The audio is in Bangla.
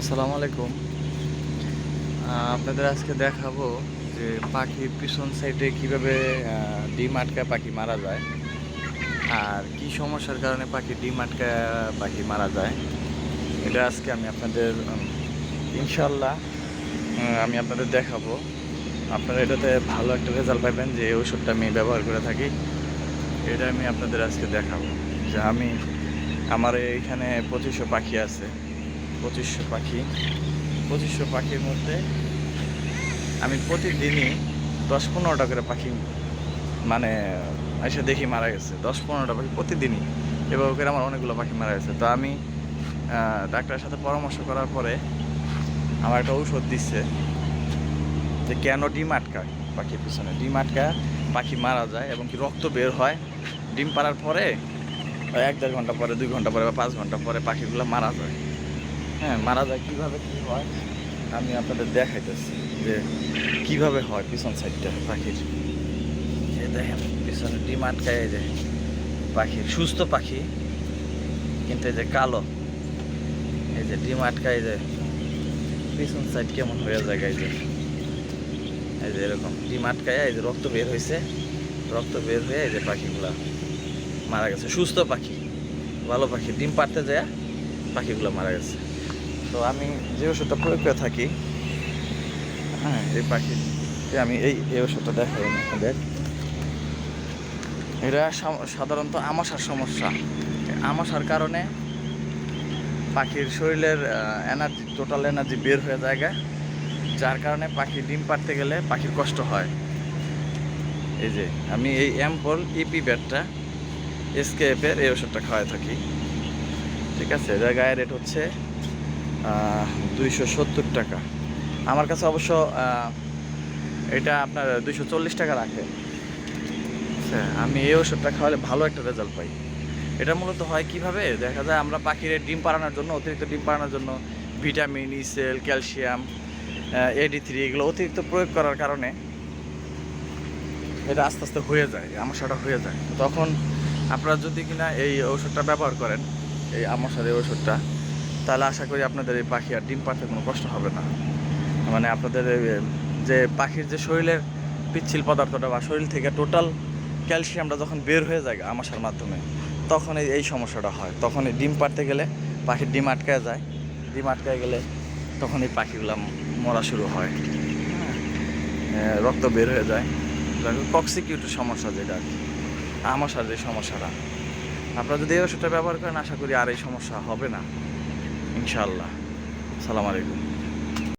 আসসালামু আলাইকুম। আপনাদের আজকে দেখাবো যে পাখির পিছন সাইডে কীভাবে ডিম আটকায় পাখি মারা যায় আর কি সমস্যার কারণে পাখি ডিম আটকায় পাখি মারা যায়। এটা আজকে আমি আপনাদের ইনশাল্লাহ আমি আপনাদের দেখাবো। আপনারা এটাতে ভালো একটা রেজাল্ট পাবেন যে এই ওষুধটা আমি ব্যবহার করে থাকি। এটা আমি আপনাদের আজকে দেখাবো যে আমি, আমার এইখানে পঁচিশশো পাখি আছে। পঁচিশশো পাখি। পঁচিশশো পাখির মধ্যে আমি প্রতিদিনই দশ পনেরোটা করে পাখি মানে এসে দেখি মারা গেছে। দশ পনেরোটা পাখি প্রতিদিনই। এভাবে করে আমার অনেকগুলো পাখি মারা গেছে। তো আমি ডাক্তারের সাথে পরামর্শ করার পরে আমার একটা ঔষধ দিচ্ছে যে কেন ডিম আটকায় পাখির পিছনে। ডিম আটকায়, পাখি মারা যায় এবং কি রক্ত বের হয়। ডিম পাড়ার পরে, এক দেড় ঘণ্টা পরে, দুই ঘণ্টা পরে বা পাঁচ ঘণ্টা পরে পাখিগুলো মারা যায়। হ্যাঁ মারা যায়, কীভাবে কী হয়? আমি আপনাদের দেখাইতেছি যে কীভাবে হয় পিছন সাইডটা পাখির। সে দেখেন, পিছনে ডিম আটকায় যে পাখি সুস্থ পাখি, কিন্তু এই যে কালো, এই যে ডিম আটকায় যে পিছন সাইড কেমন হয়ে যায় যে এই যে এরকম ডিম আটকায়, এই যে রক্ত বের হয়েছে রক্ত বের হয়ে এই যে পাখিগুলা মারা গেছে। সুস্থ পাখি, ভালো পাখি, ডিম পাড়তে যায়, পাখিগুলো মারা গেছে। তো আমি যে ওষুধটা প্রয়োগ করে থাকি হ্যাঁ এই পাখির আমি এই এই ওষুধটা দেখাই আপনাদের। এটা সাধারণত আমাশার সমস্যা। আমাশার কারণে পাখির শরীরের এনার্জি টোটাল এনার্জি বের হয়ে যায়গা যার কারণে পাখি ডিম পাড়তে গেলে পাখির কষ্ট হয়। এই যে, আমি এই অ্যাম্পল ইপি ব্যাটটা এসকেএফের এই ওষুধটা খাওয়াই থাকি। ঠিক আছে, এটার গায়ের রেট হচ্ছে দুইশো সত্তর টাকা। আমার কাছে অবশ্য এটা আপনার দুইশো চল্লিশ টাকা রাখে। আচ্ছা আমি এই ওষুধটা খাওয়ালে ভালো একটা রেজাল্ট পাই। এটা মূলত হয় কীভাবে? দেখা যায় আমরা পাখির ডিম পাড়ানোর জন্য, অতিরিক্ত ডিম পাড়ানোর জন্য ভিটামিন ইসেল ক্যালসিয়াম এডি থ্রি এগুলো অতিরিক্ত প্রয়োগ করার কারণে এটা আস্তে আস্তে হয়ে যায় আমাশাটা হয়ে যায়। তখন আপনারা যদি কিনা এই ওষুধটা ব্যবহার করেন, এই আমাশার এই ওষুধটা তাহলে আশা করি আপনাদের এই পাখি আর ডিম পাড়তে কোনো কষ্ট হবে না। মানে আপনাদের যে পাখির যে শরীরের পিচ্ছিল পদার্থটা বা শরীর থেকে টোটাল ক্যালসিয়ামটা যখন বের হয়ে যায় আমাশার মাধ্যমে তখন এই এই সমস্যাটা হয়। তখন এই ডিম পাড়তে গেলে পাখির ডিম আটকায় যায়। ডিম আটকায় গেলে তখন এই পাখিগুলো মরা শুরু হয়। হ্যাঁ, রক্ত বের হয়ে যায়। কক্সিকিউটের সমস্যা যেটা আর কি। আমাশার যে সমস্যাটা। আপনারা যদি এই ওষুধটা ব্যবহার করেন আশা করি আর এই সমস্যা হবে না। ইনশাআল্লাহ। সালাম আলাইকুম।